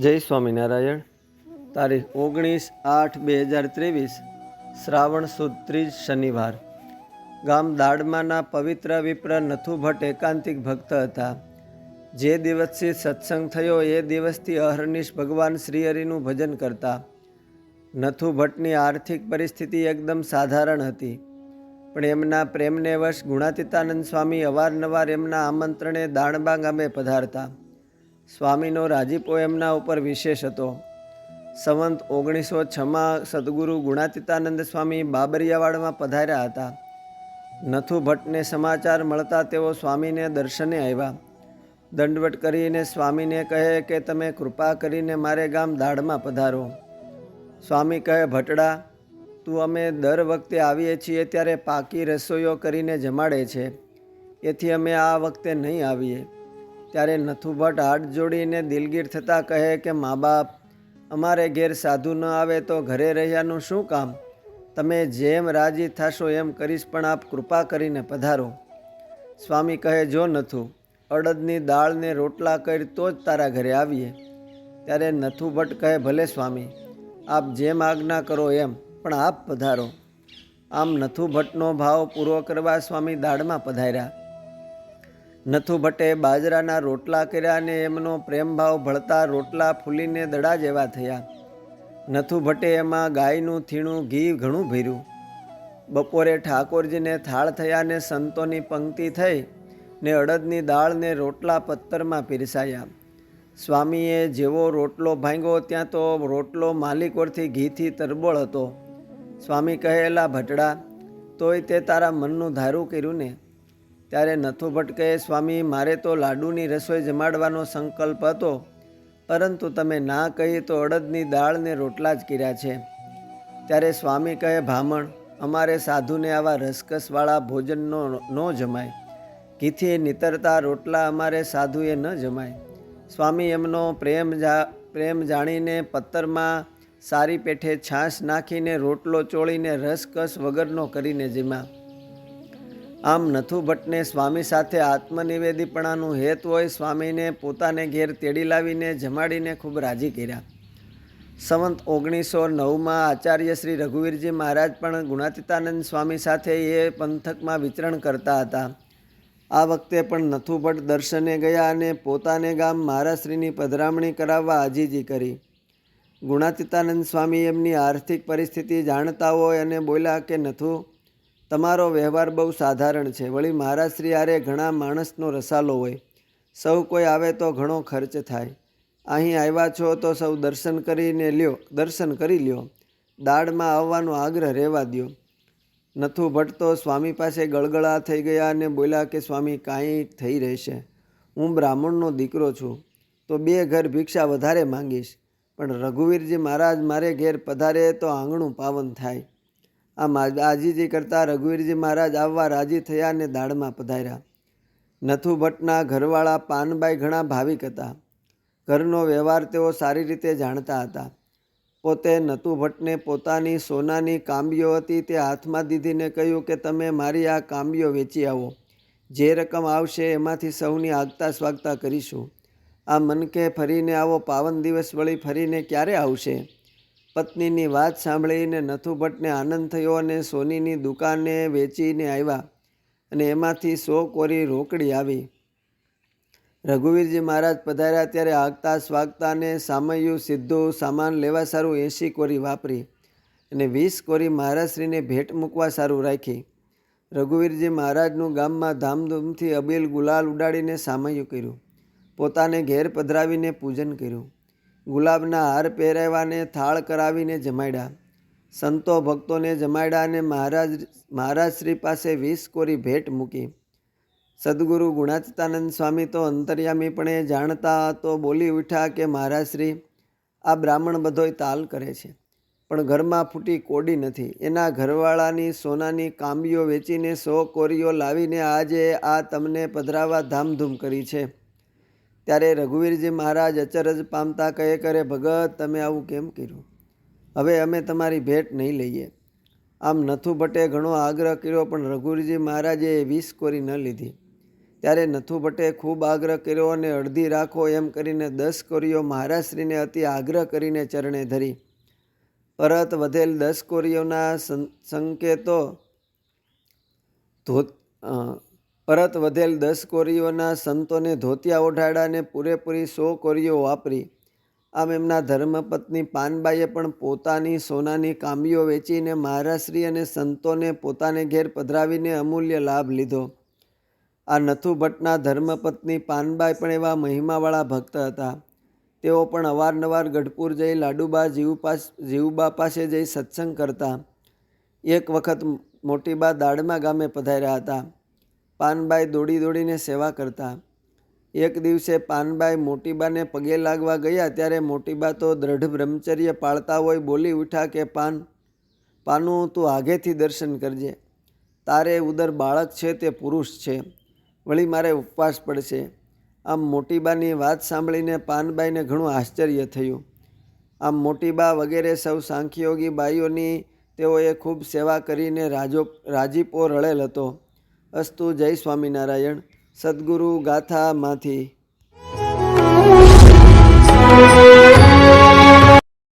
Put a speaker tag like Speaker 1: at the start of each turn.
Speaker 1: જય સ્વામિનારાયણ. તારીખ ઓગણીસ આઠ બે હજાર ત્રેવીસ, શ્રાવણ સુદ ત્રીજ શનિવાર. ગામ દાડમાના પવિત્ર વિપ્ર નથુ ભટ્ટ એકાંતિક ભક્ત હતા. જે દિવસથી સત્સંગ થયો એ દિવસથી અહર્નિશ ભગવાન શ્રીહરિનું ભજન કરતા. નથુ ભટ્ટની આર્થિક પરિસ્થિતિ એકદમ સાધારણ હતી. પણ એમના પ્રેમને વશ ગુણાતીતાનંદ સ્વામી અવારનવાર એમના આમંત્રણે દાણબા ગામે પધારતા. સ્વામીનો રાજીપો એમના ઉપર વિશેષ હતો. સંવંત ઓગણીસો છમાં સદગુરુ ગુણાતીતાનંદ સ્વામી બાબરિયાવાડમાં પધાર્યા હતા. નથુ ભટ્ટને સમાચાર મળતા તેઓ સ્વામીને દર્શને આવ્યા. દંડવટ કરીને સ્વામીને કહે કે તમે કૃપા કરીને મારે ગામ દાડમાં પધારો. સ્વામી કહે, ભટડા, તું અમે દર વખતે આવીએ છીએ ત્યારે પાકી રસોઈઓ કરીને જમાડે છે. એથી અમે આ વખતે નહીં આવીએ. ત્યારે નથુભટ્ટ હાથ જોડીને દિલગીર થતાં કહે કે, મા બાપ, અમારે ઘેર સાધુ ન આવે તો ઘરે રહ્યાનું શું કામ? તમે જેમ રાજી થશો એમ કરીશ, પણ આપ કૃપા કરીને પધારો. સ્વામી કહે, જો નથુ, અડદની દાળ ને રોટલા કરી તો જ તારા ઘરે આવીએ. ત્યારે નથુભટ્ટ કહે, ભલે સ્વામી, આપ જેમ આજ્ઞા કરો એમ, પણ આપ પધારો. આમ નથુ ભટ્ટનો ભાવ પૂરો કરવા સ્વામી દાળમાં પધાર્યા. નથુ ભટ્ટે બાજરાના રોટલા કર્યા અને એમનો પ્રેમભાવ ભળતા રોટલા ફૂલીને દડા જેવા થયા. નથુ ભટ્ટે એમાં ગાયનું, થીણું, ઘી ઘણું ભર્યું. બપોરે ઠાકોરજીને થાળ થયા ને સંતોની પંક્તિ થઈ ને અડદની દાળને રોટલા પત્તરમાં પીરસાયા. સ્વામીએ જેવો રોટલો ભાંગ્યો ત્યાં તો રોટલો માલિકોરથી ઘીથી તરબોળ હતો. સ્વામી કહેલા, ભટડા, તોય તે તારા મનનું ધારું કર્યું ને. ત્યારે નથુ ભટ્ટ કહે સ્વામી, મારે તો લાડુની રસોઈ જમાડવાનો સંકલ્પ હતો, પરંતુ તમે ના કહી તો અડદની દાળ ને રોટલા જ કર્યા છે. ત્યારે સ્વામી કહે, ભામણ, અમારે સાધુને આવા રસકસવાળા ભોજનનો ન જમાય. ઘીથી નીતરતા રોટલા અમારે સાધુએ ન જમાય. સ્વામી એમનો પ્રેમ જા, પ્રેમ જાણીને પત્તરમાં સારી પેઠે છાશ નાખીને રોટલો ચોળીને રસકસ વગરનો કરીને જીમા આમ નથુ ભટ્ટને સ્વામી સાથે આત્મનિવેદીપણાનું હેત હોય સ્વામીને પોતાને ઘેર તેડી લાવીને જમાડીને ખૂબ રાજી કર્યા. સંવંત ઓગણીસો નવમાં આચાર્ય શ્રી રઘુવીરજી મહારાજ પણ ગુણાતીતાનંદ સ્વામી સાથે એ પંથકમાં વિચરણ કરતા હતા. આ વખતે પણ નથુભટ્ટ દર્શને ગયા અને પોતાને ગામ મહારાશ્રીની પધરામણી કરાવવા આજીજી કરી. ગુણાતીતાનંદ સ્વામી એમની આર્થિક પરિસ્થિતિ જાણતા હોય અને બોલ્યા કે નથુ તમારો વ્યવહાર બહુ સાધારણ છે. વળી મહારાજશ્રી આરે ઘણા માણસનો રસાલો હોય. સૌ કોઈ આવે તો ઘણો ખર્ચ થાય. અહીં આવ્યા છો તો સૌ દર્શન કરીને લ્યો, દર્શન કરી લ્યો. દાડમાં આવવાનો આગ્રહ રહેવા દ્યો. નથુ ભટ્ટ સ્વામી પાસે ગળગળા થઈ ગયા અને બોલ્યા કે, સ્વામી, કાંઈ થઈ રહેશે. હું બ્રાહ્મણનો દીકરો છું. તો બે ઘર ભિક્ષા વધારે માંગીશ. પણ રઘુવીરજી મહારાજ મારે ઘેર પધારે તો આંગણું પાવન થાય. આમ આજીજી કરતાં રઘુવીરજી મહારાજ આવવા રાજી થયા અને દાડમાં પધાર્યા. નથુ ભટ્ટના ઘરવાળા પાનબાઈ ઘણા ભાવિક હતા. ઘરનો વ્યવહાર તેઓ સારી રીતે જાણતા હતા. પોતે નતુ ભટ્ટને પોતાની સોનાની કાંબીઓ હતી તે હાથમાં દીધીને કહ્યું કે તમે મારી આ કાંબીઓ વેચી આવો. જે રકમ આવશે એમાંથી સૌની આગતા સ્વાગતા કરીશું. આ મનકે ફરીને આવો, પાવન દિવસ વળી ફરીને ક્યારે આવશે? પત્નીની વાત સાંભળીને નથુ ભટ્ટને આનંદ થયો અને સોનીની દુકાને વેચીને આવ્યા અને એમાંથી સો કોરી રોકડી આવી. રઘુવીરજી મહારાજ પધાર્યા ત્યારે આગતા સ્વાગતાને સામયું સીધું સામાન લેવા સારું એંશી કોરી વાપરી અને વીસ કોરી મહારાજશ્રીને ભેટ મૂકવા સારું રાખી. રઘુવીરજી મહારાજનું ગામમાં ધામધૂમથી અબીલ ગુલાલ ઉડાડીને સામયું કર્યું. પોતાને ઘેર પધરાવીને પૂજન કર્યું. ગુલાબના હાર પહેરાવ્યાને થાળ કરાવીને જમાડ્યા. સંતો ભક્તોને જમાડ્યા અને મહારાજ મહારાજશ્રી પાસે વીસ કોરી ભેટ મૂકી. સદગુરુ ગુણાતીતાનંદ સ્વામી તો અંતર્યામીપણે જાણતા તો બોલી ઉઠ્યા કે મહારાજશ્રી આ બ્રાહ્મણ બધોય તાલ કરે છે, પણ ઘરમાં ફૂટી કોડી નથી. એના ઘરવાળાની સોનાની કાંબીઓ વેચીને સો કોરીઓ લાવીને આજે આ તમને પધરાવા ધામધૂમ કરી છે. ત્યારે રઘુવીરજી મહારાજ અચરજ પામતા કહે, કરે ભગત, તમે આવું કેમ કર્યું? હવે અમે તમારી ભેટ નહીં લઈએ. આમ નથુ ભટ્ટે ઘણો આગ્રહ કર્યો, પણ રઘુવીરજી મહારાજે વીસ કોરી ન લીધી. ત્યારે નથુ ભટ્ટે ખૂબ આગ્રહ કર્યો અને અડધી રાખો એમ કરીને દસ કોરીઓ મહારાજશ્રીને અતિ આગ્રહ કરીને ચરણે ધરી. પરત વધેલ દસ કોરીઓના સંકેતો ધોત પરત વધેલ દસ કોરીઓના સંતોને ધોતિયા ઓઢાડાને પૂરેપૂરી સો કોરીઓ વાપરી. આમ એમના ધર્મપત્ની પાનબાઈએ પણ પોતાની સોનાની કામીઓ વેચીને મહારાશ્રી અને સંતોને પોતાને ઘેર પધરાવીને અમૂલ્ય લાભ લીધો. આ નથુ ભટ્ટના ધર્મપત્ની પાનબાઈ પણ એવા મહિમાવાળા ભક્ત હતા. તેઓ પણ અવારનવાર ગઢપુર જઈ લાડુબા જીવ પાસ જીવબા પાસે જઈ સત્સંગ કરતા. એક વખત મોટીબા દાડમા ગામે પધાર્યા હતા. પાનબાઈ દોડી દોડીને સેવા કરતા. એક દિવસે પાનબાઈ મોટીબાને પગે લાગવા ગયા ત્યારે મોટીબા તો દ્રઢ બ્રહ્મચર્ય પાળતા હોય બોલી ઉઠા કે, પાન, પાનું, તું આગેથી દર્શન કરજે. તારે ઉદર બાળક છે તે પુરુષ છે. વળી મારે ઉપવાસ પડશે. આમ મોટીબાની વાત સાંભળીને પાનબાઈને ઘણું આશ્ચર્ય થયું. આમ મોટીબા વગેરે સૌ સાંખ્યયોગી બાઈઓની તેઓએ ખૂબ સેવા કરીને રાજો, રાજીપો રળેલ હતો. અસ્તુ જય સ્વામિનારાયણ. સદગુરુ ગાથામાંથી.